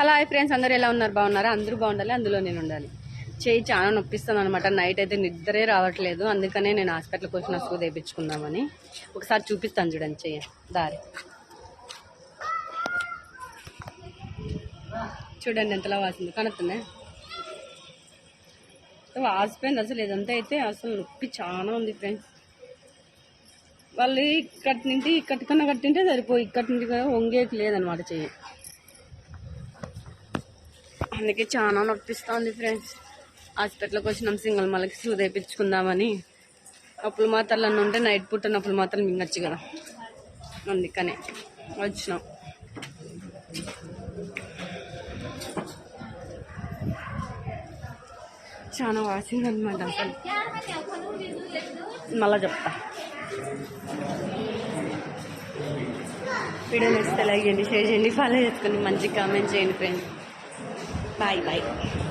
Hello hi friends అందరూ ఎలా ఉన్నారు? బాగున్నారా? అందరూ బాగుండాలి అందులో నేను ఉండాలి. చేయి చాలా నొప్పిస్తాను అనమాట నైట్ అయితే నిద్రే రావట్లేదు. అందుకనే నేను హాస్పిటల్కి వచ్చిన సూ తెప్పించుకుందామని. ఒకసారి చూపిస్తాను చూడండి చెయ్యి దారి. చూడండి ఎంతలా వాసింది. కనుతుందే వాసిపోయింది అసలు ఇదంతా అయితే అసలు నొప్పి చాలా ఉంది ఫ్రెండ్స్. వాళ్ళు ఇక్కడి నుండి ఇక్కడికన్నా కట్టింటే సరిపోయి ఇక్కడి నుండి వంగేకి లేదనమాట చెయ్యి అందుకే చాలా నొప్పిస్తుంది ఫ్రెండ్స్. హాస్పిటల్కి వచ్చినాం సింగల్ మళ్ళీ సూ తెప్పించుకుందామని. అప్పుల మాత్రలు ఉంటే నైట్ పూట అప్పుల మాత్రం మింగచ్చు కదా. అందుకనే వచ్చినాం. చాలా వాసింది అనమాట అసలు. మళ్ళా చెప్తా. వీడియో నచ్చితే లైక్ చేయండి షేర్ చేయండి ఫాలో చేసుకొని మంచి కామెంట్ చేయండి ఫ్రెండ్స్. 拜拜。